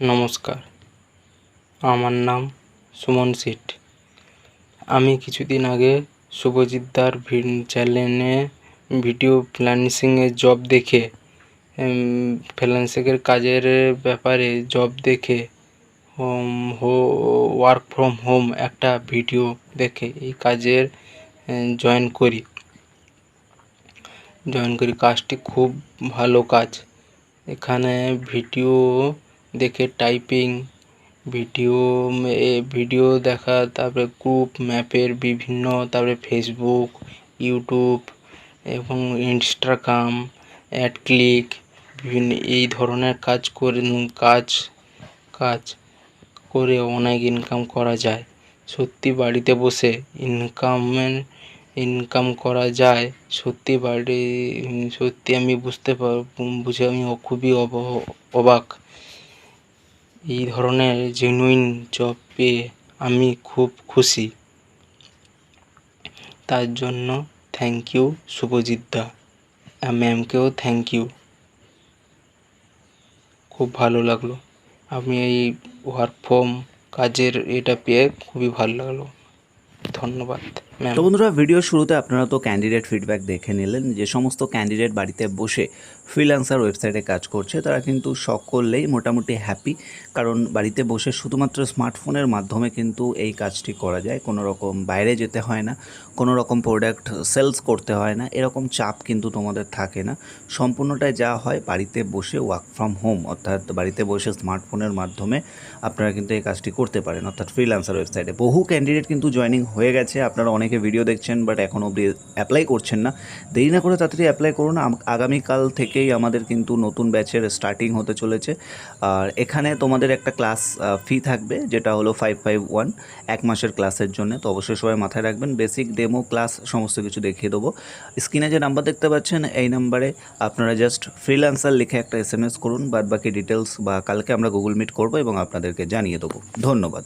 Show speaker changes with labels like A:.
A: নমস্কার। আমার নাম সুমন সিট আমি কিছুদিন আগে শুভজিৎ দার চ্যানেলে ভিডিও ফ্রিল্যান্সিংয়ের জব দেখে ফ্রিল্যান্সিংয়ের কাজের ব্যাপারে জব দেখে হো ওয়ার্ক ফ্রম হোম একটা ভিডিও দেখে এই কাজের জয়েন করি। জয়েন করি, কাজটি খুব ভালো কাজ। এখানে ভিডিও দেখে টাইপিং ভিডিও এ ভিডিও দেখা, তারপরে গ্রুপ ম্যাপের বিভিন্ন, তারপরে ফেসবুক ইউটিউব এবং ইনস্টাগ্রাম অ্যাড ক্লিক বিভিন্ন এই ধরনের কাজ করে কাজ কাজ করে অনেক ইনকাম করা যায়। সত্যি বাড়িতে বসে ইনকামের ইনকাম করা যায়। সত্যি বাড়ি, সত্যি আমি বুঝতে পার বুঝে আমি খুবই অবাক। এই ধরনের জেনুইন জব পেয়ে আমি খুব খুশি। তার জন্য থ্যাংক ইউ শুভজিৎ দা। ম্যামকেও থ্যাংক ইউ খুব ভালো লাগল। আমি এই ওয়ার্ক ফ্রম কাজের এটা পেয়ে খুবই ভালো লাগল। ধন্যবাদ।
B: তো বন্ধুরা ভিডিও শুরুতে আপনারা তো ক্যান্ডিডেট ফিডব্যাক দেখে নিলেন যে সমস্ত ক্যান্ডিডেট বাড়িতে বসে ফ্রিল্যান্সার ওয়েবসাইটে কাজ করছে, তারা কিন্তু সকলেই মোটামুটি হ্যাপি কারণ বাড়িতে বসে শুধুমাত্র স্মার্টফোনের মাধ্যমে কিন্তু এই কাজটি করা যায়। কোনো রকম বাইরে যেতে হয় না, কোনো রকম প্রোডাক্ট সেলস করতে হয় না, এরকম চাপ কিন্তু তোমাদের থাকে না। সম্পূর্ণটাই যা হয় বাড়িতে বসে ওয়ার্ক ফ্রম হোম অর্থাৎ বাড়িতে বসে স্মার্টফোনের মাধ্যমে আপনারা কিন্তু এই কাজটি করতে পারেন, অর্থাৎ ফ্রিল্যান্সার ওয়েবসাইটে বহু ক্যান্ডিডেট কিন্তু জয়েনিং হয়ে গেছে, আপনারা অনেকে ভিডিও দেখছেন বাট এখনও অবধি অ্যাপ্লাই করছেন না। দেরি না করে তাড়াতাড়ি অ্যাপ্লাই করুন। আগামীকাল থেকেই আমাদের কিন্তু নতুন ব্যাচের স্টার্টিং হতে চলেছে। আর এখানে তোমাদের একটা ক্লাস ফি থাকবে, যেটা হলো ফাইভ ফাইভ ওয়ান এক মাসের ক্লাসের জন্য। তো অবশ্যই সবাই মাথায় রাখবেন। বেসিক ডেমো ক্লাস সমস্ত কিছু দেখিয়ে দেবো। স্ক্রিনে যে নাম্বার দেখতে পাচ্ছেন, এই নাম্বারে আপনারা জাস্ট ফ্রিল্যান্সার লিখে একটা এস করুন বাদ বাকি ডিটেলস বা কালকে আমরা গুগল মিট করব এবং আপনাদেরকে জানিয়ে দেবো। ধন্যবাদ।